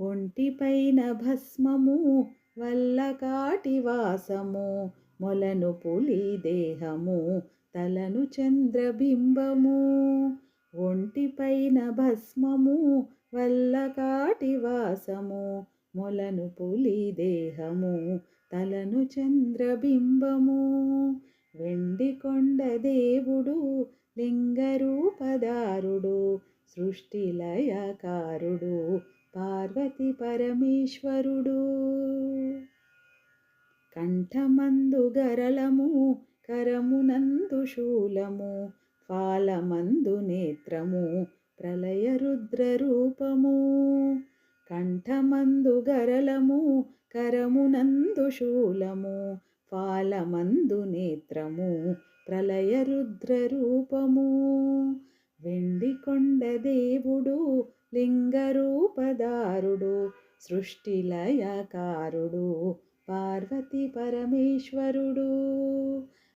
ఒంటిపైన భస్మము వల్ల కాటి వాసము మొలను పులి దేహము తలను చంద్రబింబము ఒంటిపైన భస్మము వల్ల కాటి వాసము మొలను పులి దేహము తలను చంద్రబింబము వెండి కొండ దేవుడు లింగరూపదారుడు సృష్టిలయకారుడు పతి పరమేశ్వరుడు. కంఠమందు గరళము కరమునందు శూలము ఫాలమందు నేత్రము ప్రళయ రుద్ర రూపము. కంఠమందు గరళము కరమునందు శూలము ఫాలమందు నేత్రము ప్రళయ రుద్ర రూపము. వెండి కొండ దేవుడు లింగరూపదారుడు సృష్టిలయకారుడు పార్వతి పరమేశ్వరుడు.